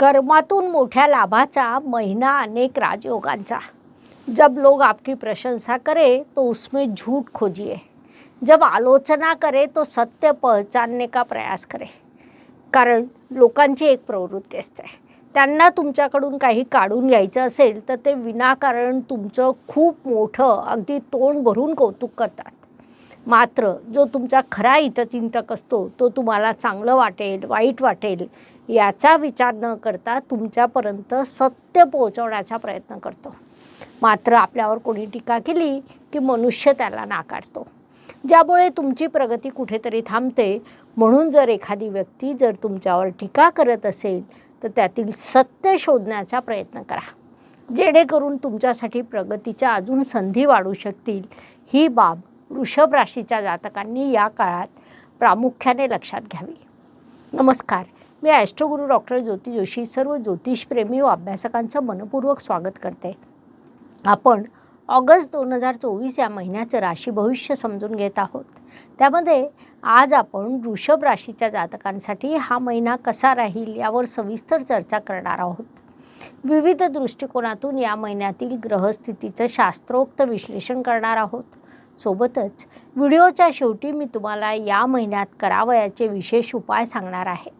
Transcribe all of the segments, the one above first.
कर्मातून मोठ्या लाभाचा महिना अनेक राजयोगांचा. जब लोग आपकी प्रशंसा करे तो उसमें झूठ खोजिए. जब आलोचना करे तो सत्य पहचानने का प्रयास करे. कारण लोकांची एक प्रवृत्ती असते. त्यांना तुमच्याकडून काही काढून घ्यायचं असेल तर ते विनाकारण तुमचं खूप मोठं अगदी तोंड भरून कौतुक करतात. मात्र जो तुमचा खरा हितचिंतक असतो तो तुम्हाला चांगलं वाटेल वाईट वाटेल याचा विचार न करता तुमच्यापर्यंत सत्य पोहोचवण्याचा प्रयत्न करतो. मात्र आपल्यावर कोणी टीका केली की मनुष्य त्याला नाकारतो. ज्यामुळे तुमची प्रगती कुठेतरी थांबते. म्हणून जर एखादी व्यक्ती जर तुमच्यावर टीका करत असेल तर त्यातील सत्य शोधण्याचा प्रयत्न करा. जेणेकरून तुमच्यासाठी प्रगतीच्या अजून संधी वाढू शकतील. ही बाब वृषभ राशीच्या जातकांनी या काळात प्रामुख्याने लक्षात घ्यावी. नमस्कार. मी ॲस्ट्रोगुरू डॉक्टर ज्योती जोशी सर्व ज्योतिषप्रेमी व अभ्यासकांचं मनपूर्वक स्वागत करते. आपण ऑगस्ट दोन हजार चोवीस या महिन्याचं राशी भविष्य समजून घेत आहोत. त्यामध्ये आज आपण वृषभ राशीच्या जातकांसाठी हा महिना कसा राहील यावर सविस्तर चर्चा करणार आहोत. विविध दृष्टिकोनातून या महिन्यातील ग्रहस्थितीचं शास्त्रोक्त विश्लेषण करणार आहोत. सोबतच व्हिडिओच्या शेवटी मी तुम्हाला या महिन्यात करावयाचे विशेष उपाय सांगणार आहे.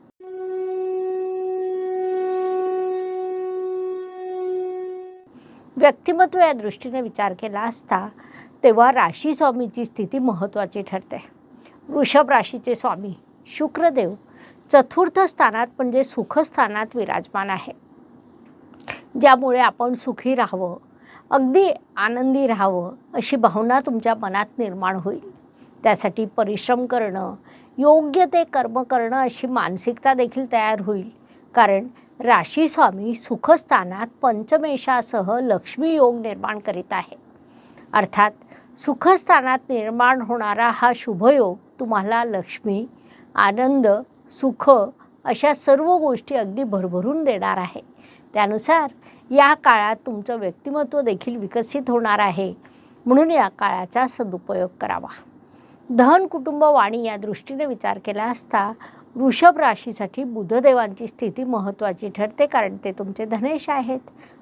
व्यक्तिमत्व या दृष्टीने विचार केला असता तेव्हा राशी स्वामीची स्थिती महत्त्वाची ठरते. वृषभ राशीचे स्वामी शुक्रदेव चतुर्थ स्थानात म्हणजे सुखस्थानात विराजमान आहे. ज्यामुळे आपण सुखी राहावं अगदी आनंदी राहावं अशी भावना तुमच्या मनात निर्माण होईल. त्यासाठी परिश्रम करणं योग्य ते कर्म करणं अशी मानसिकता देखील तयार होईल. कारण राशी स्वामी सुखस्थानात पंचमेशासह लक्ष्मीयोग निर्माण करीत आहे. अर्थात सुखस्थानात निर्माण होणारा हा शुभयोग तुम्हाला लक्ष्मी आनंद सुख अशा सर्व गोष्टी अगदी भरभरून देणार आहे. त्यानुसार या काळात तुमचं व्यक्तिमत्व देखील विकसित होणार आहे. म्हणून या काळाचा सदुपयोग करावा. धन कुटुंब वाणी या दृष्टीने विचार केला असता वृषभ राशीसाठी बुधदेवांची स्थिती महत्त्वाची ठरते कारण ते तुमचे धनेश आहेत.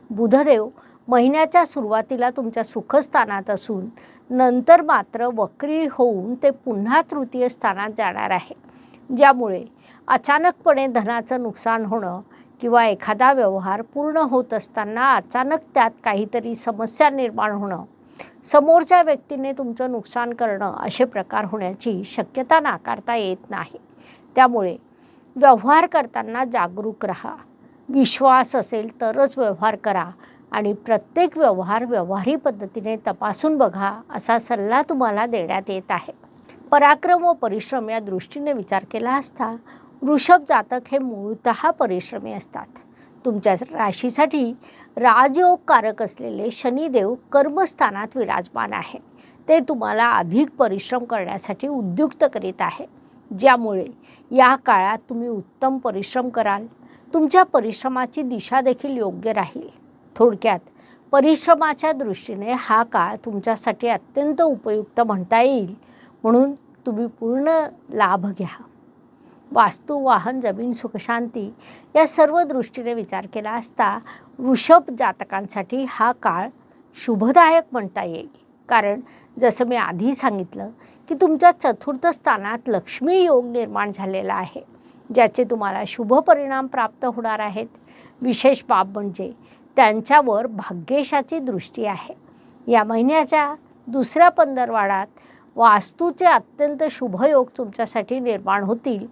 बुधदेव महिन्याच्या सुरुवातीला तुमच्या सुखस्थानात असून नंतर मात्र वक्री होऊन ते पुन्हा तृतीय स्थानात जाणार आहे. ज्यामुळे अचानकपणे धनाचं नुकसान होणं किंवा एखादा व्यवहार पूर्ण होत असताना अचानक त्यात काहीतरी समस्या निर्माण होणं समोरच्या व्यक्तीने तुमचं नुकसान करणं असे प्रकार होण्याची शक्यता नाकारता येत नाही. त्यामुळे व्यवहार करताना जागरूक राहा. विश्वास असेल तरच व्यवहार करा आणि प्रत्येक व्यवहार व्यवहारी पद्धतीने तपासून बघा असा सल्ला तुम्हाला देण्यात येत आहे. पराक्रम व परिश्रम या दृष्टीने विचार केला असता वृषभ जातक हे मूळतः परिश्रमी असतात. तुमच्या राशीसाठी राजयोगकारक असलेले शनिदेव कर्मस्थानात विराजमान आहे ते तुम्हाला अधिक परिश्रम करण्यासाठी उद्युक्त करीत आहे ज्यामुळे या काळात तुम्ही उत्तम परिश्रम कराल तुमच्या परिश्रमाची दिशा देखील योग्य राहील. थोडक्यात परिश्रमाच्या दृष्टीने हा काळ तुमच्यासाठी अत्यंत उपयुक्त म्हणता येईल म्हणून तुम्ही पूर्ण लाभ घ्या. वास्तू वाहन जमीन सुखशांती या सर्व दृष्टीने विचार केला असता वृषभ जातकांसाठी हा काळ शुभदायक म्हणता येईल. कारण जसं मी आधी सांगितलं की तुमच्या चतुर्थ स्थानात लक्ष्मी योग निर्माण झालेला आहे ज्याचे तुम्हाला शुभ परिणाम प्राप्त होणार आहेत. विशेष बाब म्हणजे त्यांच्यावर भाग्येशाची दृष्टी आहे. या महिन्याच्या दुसऱ्या पंधरवाडात वास्तूचे अत्यंत शुभयोग तुमच्यासाठी निर्माण होतील.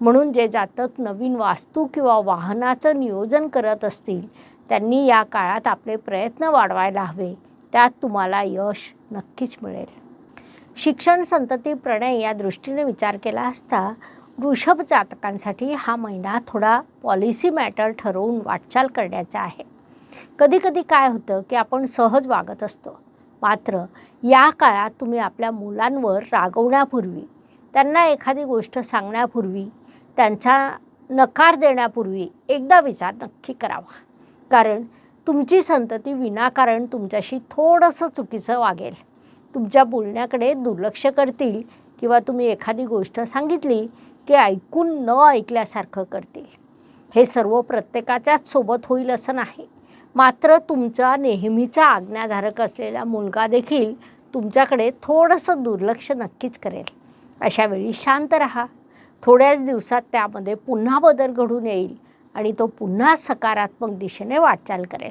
म्हणून जे जातक नवीन वास्तू किंवा वाहनाचं नियोजन करत असतील त्यांनी या काळात आपले प्रयत्न वाढवायला हवे. त्यात तुम्हाला यश नक्कीच मिळेल. शिक्षण संतती प्रणय या दृष्टीने विचार केला असता वृषभ जातकांसाठी हा महिना थोडा पॉलिसी मॅटर ठरवून वाटचाल करण्याचा आहे. कधीकधी काय होतं की आपण सहज वागत असतो. मात्र या काळात तुम्ही आपल्या मुलांवर रागवण्यापूर्वी त्यांना एखादी गोष्ट सांगण्यापूर्वी त्यांचा नकार देण्यापूर्वी एकदा विचार नक्की करावा. कारण तुमची संतती विनाकारण तुमच्याशी थोडंसं चुकीचं वागेल. तुमच्या बोलण्याकडे दुर्लक्ष करतील किंवा तुम्ही एखादी गोष्ट सांगितली की ऐकून न ऐकल्यासारखं करतील. हे सर्व प्रत्येकाच्याच सोबत होईल असं नाही. मात्र तुमचा नेहमीचा आज्ञाधारक असलेला मुलगा देखील तुमच्याकडे थोडंसं दुर्लक्ष नक्कीच करेल. अशावेळी शांत राहा. थोड्याच दिवसात त्यामध्ये पुन्हा बदल घडून येईल. आणि तो पुन्हा सकारात्मक दिशेने वाटचाल करेल.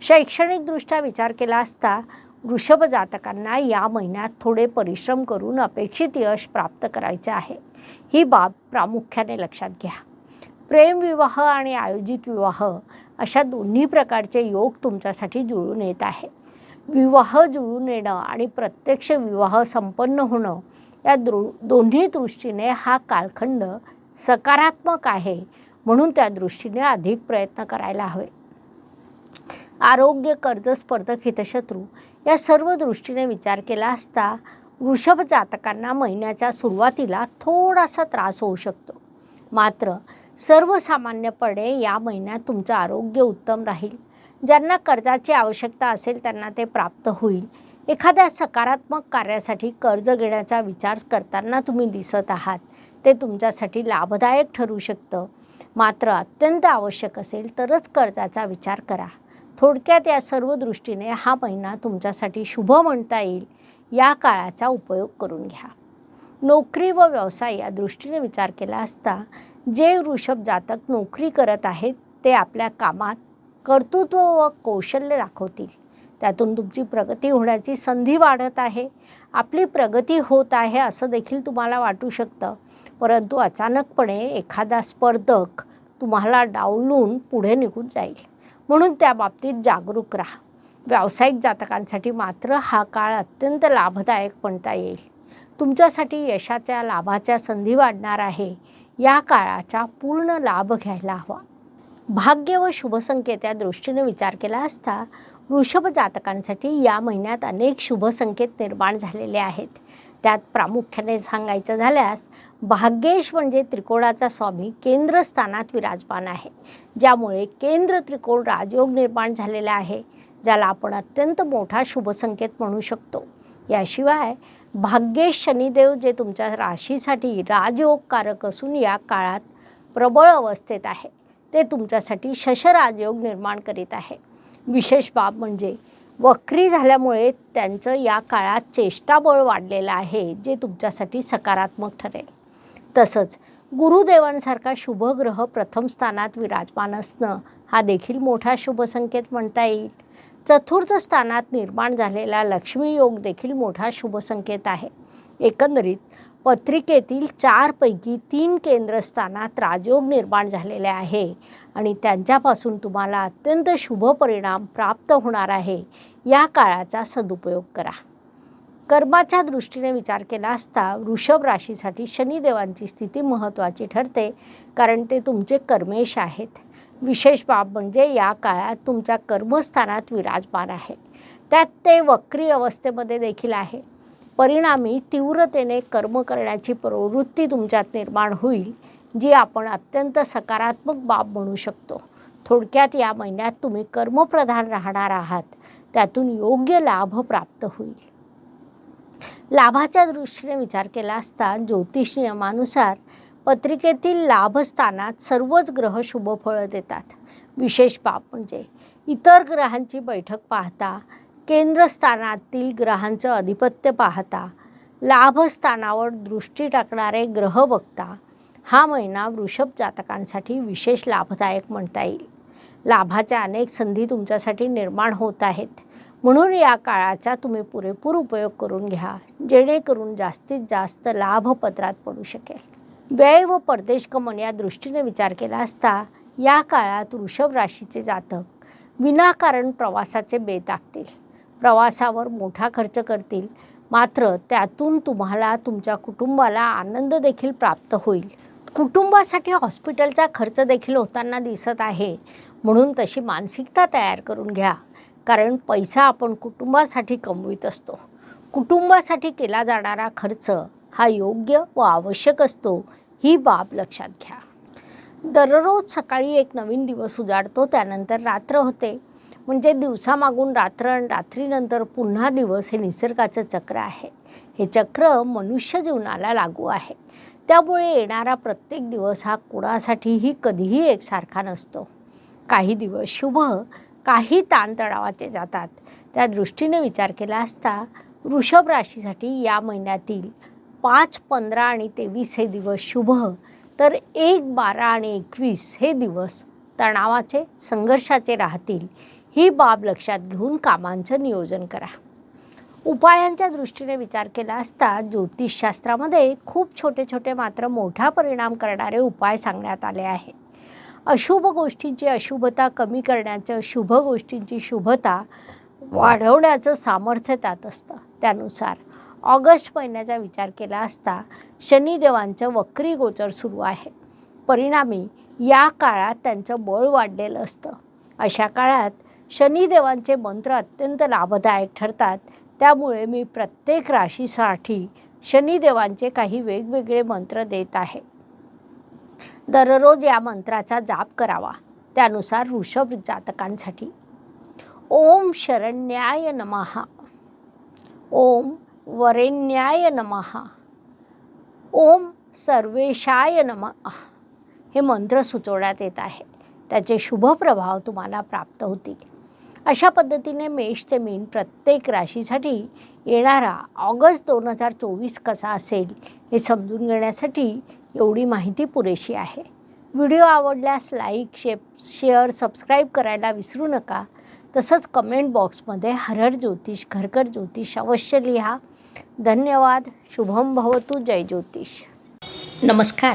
शैक्षणिकदृष्ट्या विचार केला असता वृषभ जातकांना या महिन्यात थोडे परिश्रम करून अपेक्षित यश प्राप्त करायचे आहे. ही बाब प्रामुख्याने लक्षात घ्या. प्रेमविवाह आणि आयोजित विवाह अशा दोन्ही प्रकारचे योग तुमच्यासाठी जुळून येत आहे. विवाह जुळून येणं आणि प्रत्यक्ष विवाह संपन्न होणं या दृ दोन्ही दृष्टीने हा कालखंड सकारात्मक आहे म्हणून त्या दृष्टीने अधिक प्रयत्न करायला हवे. आरोग्य कर्ज स्पर्धक हितशत्रू या सर्व दृष्टीने विचार केला असता वृषभ जातकांना महिन्याच्या सुरुवातीला थोडासा त्रास होऊ शकतो. मात्र सर्वसामान्यपणे या महिन्यात तुमचं आरोग्य उत्तम राहील. ज्यांना कर्जाची आवश्यकता असेल त्यांना ते प्राप्त होईल. एखाद्या सकारात्मक कार्यासाठी कर्ज घेण्याचा विचार करताना तुम्ही दिसत आहात. ते तुमच्यासाठी लाभदायक ठरू शकतं. मात्र अत्यंत आवश्यक असेल तरच कर्जाचा विचार करा. थोडक्यात या सर्व दृष्टीने हा महिना तुमच्यासाठी शुभ म्हणता येईल या काळाचा उपयोग करून घ्या. नोकरी व व्यवसाय या दृष्टीने विचार केला असता जे वृषभ जातक नोकरी करत आहेत ते आपल्या कामात कर्तृत्व व कौशल्य दाखवतील. त्यातून तुमची प्रगती होण्याची संधी वाढत आहे. आपली प्रगती होत आहे असं देखील तुम्हाला वाटू शकतं. परंतु अचानकपणे एखादा स्पर्धक तुम्हाला डावलून पुढे निघून जाईल. म्हणून त्या बाबतीत जागरूक राहा. व्यावसायिक जातकांसाठी मात्र हा काळ अत्यंत लाभदायक म्हणता येईल. तुमच्यासाठी यशाच्या लाभाच्या संधी वाढणार आहे. या काळाचा पूर्ण लाभ घ्यायला हवा. भाग्य व शुभसंकेत या दृष्टीने विचार केला असता वृषभ जातकांसाठी या महिन्यात अनेक शुभसंकेत निर्माण झालेले आहेत. त्यात प्रामुख्याने सांगायचं झाल्यास भाग्येश म्हणजे त्रिकोणाचा स्वामी केंद्रस्थानात विराजमान आहे ज्यामुळे केंद्र त्रिकोण राजयोग निर्माण झालेला आहे ज्याला आपण अत्यंत मोठा शुभसंकेत म्हणू शकतो. याशिवाय भाग्येश शनिदेव जे तुमच्या राशीसाठी राजयोगकारक असून या काळात प्रबळ अवस्थेत आहे. ते तुमच्यासाठी शशराजयोग निर्माण करीत आहे. विशेष बाब म्हणजे वक्री झाल्यामुळे त्यांचं या काळात चेष्टाबळ वाढलेलं आहे जे तुमच्यासाठी सकारात्मक ठरेल. तसंच गुरुदेवांसारखा शुभग्रह प्रथम स्थानात विराजमान असणं हा देखील मोठा शुभसंकेत म्हणता येईल. चतुर्थ स्थानात निर्माण झालेला लक्ष्मी योग देखील मोठा शुभसंकेत आहे. एकंदरीत पत्रिकेतील चारपैकी तीन केंद्रस्थानात राजयोग निर्माण झालेले आहे आणि त्यांच्यापासून तुम्हाला अत्यंत शुभ परिणाम प्राप्त होणार आहे. या काळाचा सदुपयोग करा. कर्माच्या दृष्टीने विचार केला असता वृषभ राशीसाठी शनिदेवांची स्थिती महत्त्वाची ठरते कारण ते तुमचे कर्मेश आहेत. विशेष बाब म्हणजे या काळात तुमच्या कर्मस्थानात विराजमान आहे त्यात ते वक्री अवस्थेमध्ये देखील आहे. परिणामी तीव्रतेने कर्म करण्याची प्रवृत्ती तुमच्यात निर्माण होईल जी आपण अत्यंत सकारात्मक बाब म्हणू शकतो. थोडक्यात या महिन्यात तुम्ही कर्मप्रधान राहणार आहात. त्यातून योग्य लाभ प्राप्त होईल. लाभाच्या दृष्टीने विचार केला असता ज्योतिष नियमानुसार पत्रिकेतील लाभस्थानात सर्वच ग्रह शुभ फळं देतात. विशेष बाब म्हणजे इतर ग्रहांची बैठक पाहता केंद्रस्थानातील ग्रहांचं अधिपत्य पाहता लाभस्थानावर दृष्टी टाकणारे ग्रह बघता हा महिना वृषभ जातकांसाठी विशेष लाभदायक म्हणता येईल. लाभाच्या अनेक संधी तुमच्यासाठी निर्माण होत आहेत. म्हणून या काळाचा तुम्ही पुरेपूर उपयोग करून घ्या जेणेकरून जास्तीत जास्त लाभ पत्रात पडू शकेल. व्यय व परदेश गमन या दृष्टीने विचार केला असता या काळात वृषभ राशीचे जातक विनाकारण प्रवासाचे बेत आखतील. प्रवासावर मोठा खर्च करतील. मात्र त्यातून तुम्हाला तुमच्या कुटुंबाला आनंद देखील प्राप्त होईल. कुटुंबासाठी हॉस्पिटलचा खर्च देखील होताना दिसत आहे. म्हणून तशी मानसिकता तयार करून घ्या. कारण पैसा आपण कुटुंबासाठी कमवित असतो. कुटुंबासाठी केला जाणारा खर्च हा योग्य व आवश्यक असतो ही बाब लक्षात घ्या. दररोज सकाळी एक नवीन दिवस उजाडतो त्यानंतर रात्र होते. म्हणजे दिवसामागून रात्र आणि रात्रीनंतर पुन्हा दिवस हे निसर्गाचं चक्र आहे. हे चक्र मनुष्य जीवनाला लागू आहे. त्यामुळे येणारा प्रत्येक दिवस हा कुणासाठीही कधीही एकसारखा नसतो. काही दिवस शुभ काही ताणतणावाचे जातात. त्या दृष्टीने विचार केला असता वृषभ राशीसाठी या महिन्यातील पाच पंधरा आणि तेवीस हे दिवस शुभ तर एक बारा आणि एकवीस हे दिवस तणावाचे संघर्षाचे राहतील ही बाब लक्षात घेऊन कामांचं नियोजन करा. उपायांच्या दृष्टीने विचार केला असता ज्योतिषशास्त्रामध्ये खूप छोटे छोटे मात्र मोठा परिणाम करणारे उपाय सांगण्यात आले आहे. अशुभ गोष्टींची अशुभता कमी करण्याचं शुभ गोष्टींची शुभता वाढवण्याचं सामर्थ्य त्यात असतं. त्यानुसार ऑगस्ट महिन्याचा विचार केला असता शनिदेवांचं वक्री गोचर सुरू आहे. परिणामी या काळात त्यांचं बळ वाढलेलं असतं. अशा काळात शनिदेवांचे मंत्र अत्यंत लाभदायक ठरतात. त्यामुळे मी प्रत्येक राशीसाठी शनिदेवांचे काही वेगवेगळे मंत्र देत आहे. दररोज या मंत्राचा जाप करावा. त्यानुसार ऋषभ जातकांसाठी. ओम शरण्याय नमः. ओम वरेण्याय नमः. ओम सर्वेशाय नमः. हे मंत्र सुचवण्यात येत आहे. त्याचे शुभ प्रभाव तुम्हाला प्राप्त होतील. अशा पद्धतीने मेष ते मीन प्रत्येक राशीसाठी येणारा ऑगस्ट दोन हजार चोवीस कसा असेल हे समजून घेण्यासाठी एवढी माहिती पुरेशी आहे. व्हिडिओ आवडल्यास लाईक शेप शेअर सबस्क्राईब करायला विसरू नका. तसंच कमेंट बॉक्समध्ये हरहर ज्योतिष घरकर ज्योतिष अवश्य लिहा. धन्यवाद. शुभम भवतु. जय ज्योतिष. नमस्कार.